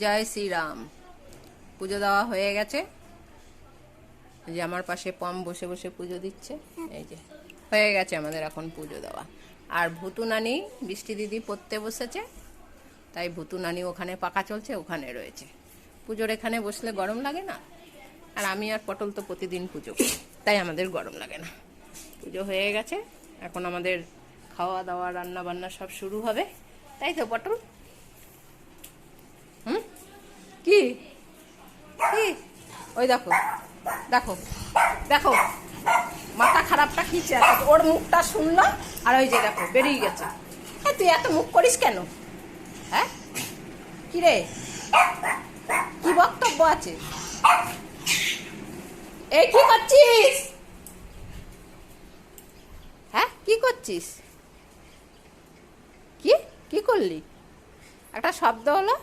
জয় শ্রীরাম। পুজো দেওয়া হয়ে গেছে। যে আমার পাশে পম বসে বসে পুজো দিচ্ছে। এই যে, হয়ে গেছে আমাদের এখন পুজো দেওয়া। আর ভুতু নানি, বৃষ্টি দিদি পড়তে বসেছে। তাই ভুতু নানি ওখানে পাকা চলছে, ওখানে রয়েছে। পুজোর এখানে বসলে গরম লাগে না? আর আমি আর পটল তো প্রতিদিন পুজো তাই আমাদের গরম লাগে না। পুজো হয়ে গেছে, এখন আমাদের খাওয়া দাওয়া রান্না বান্না সব শুরু হবে। তাই তো পটল? কি? কি? ওই দেখো দেখো দেখো, মাথা খারাপটা কি চেয়ার ওর মুখটা শুনলো আর ওই যে দেখো, বেরিয়ে গেছে। হ্যাঁ তুই এত মুখ করিস কেন? হ্যাঁ? কি রে? কি বক্তব্য আছে? এই কি করছিস? হ্যাঁ কি করছিস? কি? কি করলি? একটা শব্দ হলো?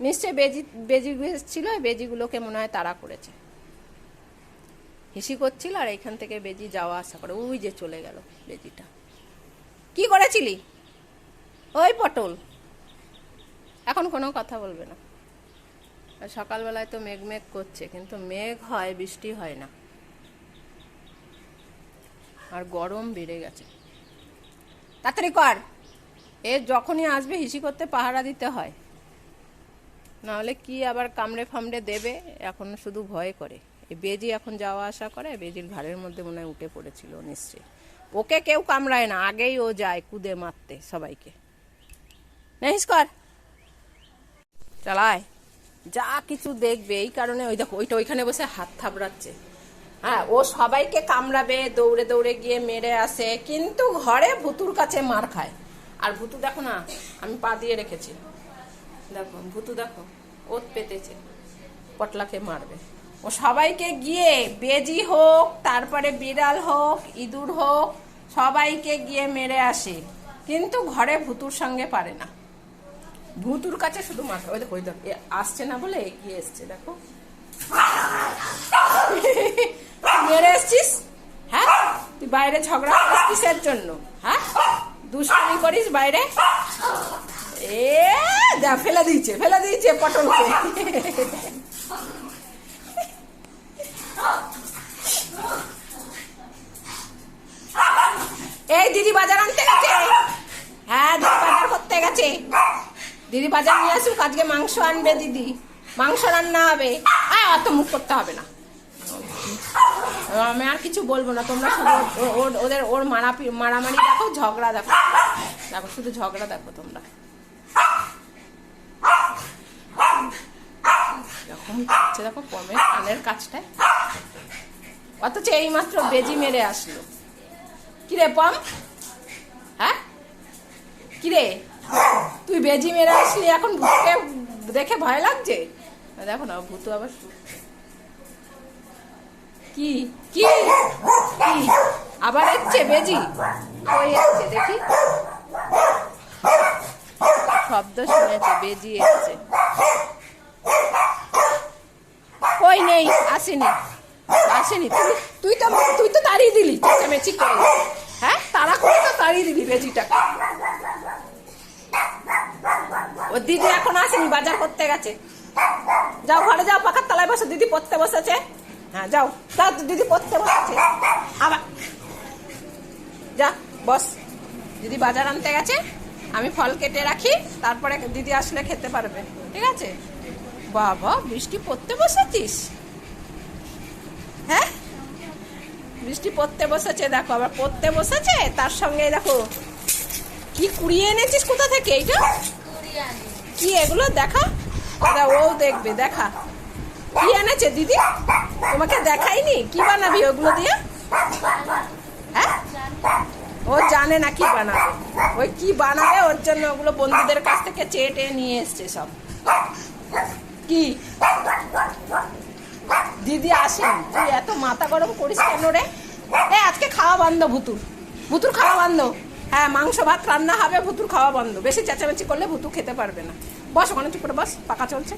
নিশ্চয়ই বেজি বেজি ছিল বেজিগুলোকে মনে হয় তাড়া করেছে। হিসি করছিল আর এখান থেকে বেজি যাওয়া আসা করে। ওই যে চলে গেল বেজিটা। কি করেছিলি? ওই পটল। এখন কোনো কথা বলবে না। আর সকালবেলায় তো মেঘ মেঘ করছে, কিন্তু মেঘ হয়, বৃষ্টি হয় না। আর গরম বেড়ে গেছে। তাড়াতাড়ি কর। এ যখনই আসবে হিসি করতে পাহারা দিতে হয়। নাহলে কি আবার কামড়ে ফামড়ে দেবে? এখন শুধু ভয় করে। এই বেজি এখন যাওয়া আসা করে, বেজির ঘাড়ের মধ্যে মনে হয় উঠে পড়েছিল নিশ্চয়ই। ওকে কেউ কামড়ায় না, আগেই ও যায় কুদে মারতে সবাইকে। নেহিস কর চালায়। যা কিছু দেখবে, এই কারণে ওই দেখো, ওইটা ওইখানে বসে হাত থাবড়াচ্ছে। হ্যাঁ ও সবাইকে কামড়াবে, দৌড়ে দৌড়ে গিয়ে মেরে আসে, কিন্তু ঘরে ভুতুর কাছে মার খায়। আর ভুতু দেখো না, আমি পা দিয়ে রেখেছি। দেখো, ভুতু দেখো, ওত পেতেছে, পটলাকে মারবে। ও সবাইকে গিয়ে বেজি হোক, তারপরে বিড়াল হোক, ইঁদুর হোক, সবাইকে গিয়ে মেরে আসে। কিন্তু ঘরে ভুতুর সঙ্গে পারে না। ভুতুর কাছে শুধু মাথা ওই দেখো ওই দেখো আসছে না বলে এগিয়ে এসছে, দেখো। মেরে এসছিস? হ্যাঁ? তুই বাইরে ঝগড়া করিস কিসের জন্য? হ্যাঁ? দুষ্টামি করিস বাইরে? এ, যা, ফেলে দিয়েছে ফেলে দিয়েছে পটলকে এই, দিদি বাজার আনতে গেছে? হ্যাঁ দিদি বাজার করতে গেছে। দিদি বাজার নিয়ে আসুক, আজকে মাংস আনবে দিদি। মাংস রান্না হবে। আয়, অত মুখ করতে হবে না। আমি আর কিছু বলব না, তোমরা শুধু ওদের ওর মারা মারামারি দেখো, ঝগড়া দেখো। দেখো, শুধু ঝগড়া দেখো তোমরা। এরকম করছে দেখো পমের কানের কাজটায়। অথচ এইমাত্র বেজি মেরে আসলো। কিরে পম? হ্যাঁ? কিরে? তুই বেজি মেরে আসলি, এখন ভূতকে দেখে ভয় লাগছে? দেখো না, ভূত আবার কি? কি? আবার এসছে বেজি? ওই এসছে, দেখি। শব্দ শুনেছে, বেজি এসছে কই নেই আসেনি। আসেনি। তুই তুই তো তুই তো তাড়িয়ে দিলি চেঁচামেচি করে। হ্যাঁ? তারা করে তো তাড়িয়ে দিলি বেজিটাকে ও দিদি এখন আসেনি, বাজার করতে গেছে। যাও ঘরে যাও, পাখার তলায় বসে, দিদি পড়তে বসেছে। হ্যাঁ যাও। তা দিদি পড়তে বসেছে। আবার যা, বস। দিদি বাজার আনতে গেছে। আমি ফল কেটে রাখি, তারপরে দিদি আসলে খেতে পারবে। ঠিক আছে? বাবা, বৃষ্টি পড়তে বসেছিস হ্যাঁ বৃষ্টি পড়তে বসেছে, দেখো, আবার পড়তে বসেছে, তার সঙ্গে দেখো, কি কুড়িয়ে এনেছিস কোথা থেকে এইটা? কি এগুলো? দেখা। দাদা, ও দেখবে, দেখা। কি এনেছে, দিদি? তোমাকে দেখাইনি? কি বানাবি ওগুলো দিয়ে? হ্যাঁ? ও জানে না কি বানাবে। ওই কি বানাবে, ওর জন্য ওগুলো বন্ধুদের কাছ থেকে চেয়ে টেয়ে নিয়ে এসছে সব। কি? দিদি আসেন। তুই এত মাথা গরম করিস কেন রে? এ, আজকে খাওয়া বন্ধ ভুতুর। ভুতুর খাওয়া বন্ধ। হ্যাঁ মাংস, ভাত রান্না হবে, ভুতুর খাওয়া বন্ধ। বেশি চেঁচামেচি করলে ভুতু খেতে পারবে না। বস, ওখানে চুপ করে বস, পাকা চলছে।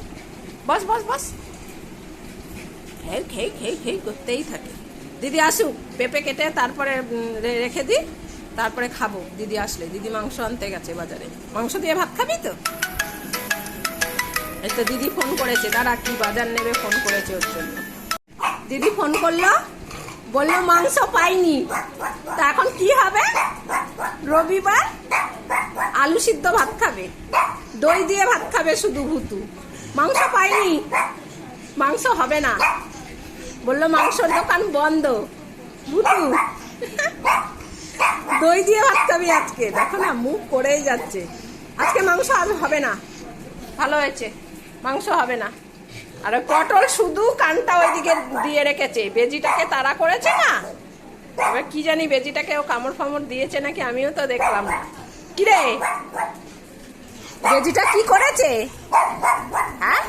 বস বস বস। খেয়ে খেয়ে খেয়ে খেয়ে করতেই থাকে। দিদি আসুক, পেঁপে কেটে তারপরে রেখে দিই তারপরে খাব। দিদি আসলে, দিদি মাংস আনতে গেছে বাজারে। মাংস দিয়ে ভাত খাবি তো? এই তো দিদি ফোন করেছে, দাঁড়া, কি বাজার নেবে ফোন করেছে ওর জন্য। দিদি ফোন করল, বলল মাংস পাইনি। তা এখন কি হবে? রবিবার আলু সিদ্ধ ভাত খাবে। দই দিয়ে ভাত খাবে শুধু ভুতু। মাংস পাইনি। মাংস হবে না। বলল মাংসর দোকান বন্ধ। ভুতু। দই দিয়ে ভাত খাবি আজকে। দেখো না, মুখ করেই যাচ্ছে। আজকে মাংস হবে না। ভালো হয়েছে। মাংস হবে না। আর পটল শুধু কানটা ওইদিকে দিয়ে রেখেছে। বেজিটাকে তাড়া করেছে না? এবার কি জানি বেজিটাকে ও কামড় ফামড় দিয়েছে নাকি আমিও তো দেখলাম না। কিরে? বেজিটা কি করেছে? হ্যাঁ?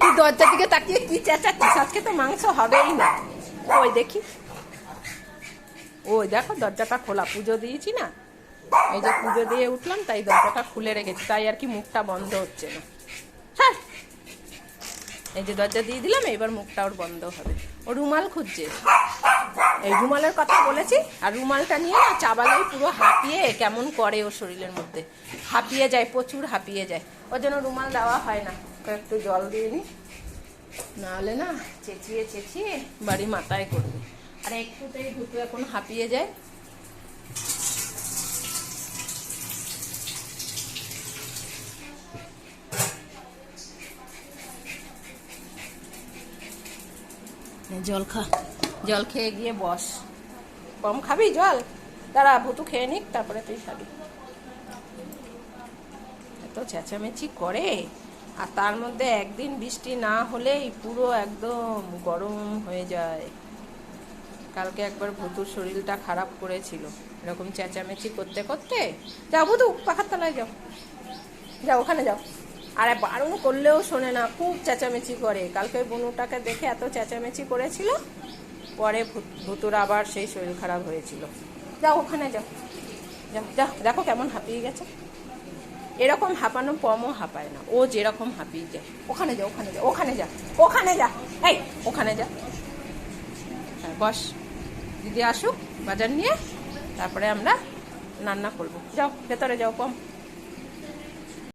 তুই দরজার দিকে তাকিয়ে কি চেঁচাচ্ছিস? আজকে তো মাংস হবেই না। ওই দেখি। ওই দেখো, দরজাটা খোলা। পুজো দিয়েছি না? এই যে পুজো দিয়ে উঠলাম, তাই দরজাটা খুলে রেখেছি। তাই আর কি মুখটা বন্ধ হচ্ছে না। এই যে দরজা দিয়ে দিলাম, এবার মুখটা ওর বন্ধ হবে। ও রুমাল খুঁজছে। এই রুমালের কথা বলেছি, আর রুমালটা নিয়ে না চাবালেই পুরো হাঁপিয়ে কেমন করে ওর শরীরের মধ্যে। হাঁপিয়ে যায়, প্রচুর হাঁপিয়ে যায়। ওর জন্য রুমাল দেওয়া হয় না। একটু জল দিয়ে নি। নাহলে না চেঁচিয়ে চেঁচিয়ে বাড়ি মাথায় করবে। আর একটুতেই দুটো এখন হাঁপিয়ে যায়। জল খা। জল খেয়ে গিয়ে বস। কম খাবি জল? দাঁড়া ভুতু খেয়ে নিক, তারপরে তুই খাবি। এত চেঁচামেচি করে। আর তার মধ্যে একদিন বৃষ্টি না হলেই পুরো একদম গরম হয়ে যায়। কালকে একবার ভুতুর শরীরটা খারাপ করেছিল। এরকম চেঁচামেচি করতে করতে যাও ভুতু, পাখার তলায় যাও। যাও ওখানে যাও। আরে বারণ করলেও শোনে না, খুব চেঁচামেচি করে। কালকে বনুটাকে দেখে এত চেঁচামেচি করেছিল, পরে ভূত- ভুতুর আবার সেই শরীর খারাপ হয়েছিল। যাও ওখানে যাও। যাও যাও, দেখো কেমন হাঁপিয়ে গেছে। এরকম হাঁপানো পমও হাঁপায় না, ও যেরকম হাঁপিয়ে যায়। ওখানে যা ওখানে যা ওখানে যা ওখানে যা এই, ওখানে যা হ্যাঁ বস, দিদি আসুক, বাজার নিয়ে, তারপরে আমরা রান্না করব। যাও, ভেতরে যাও কম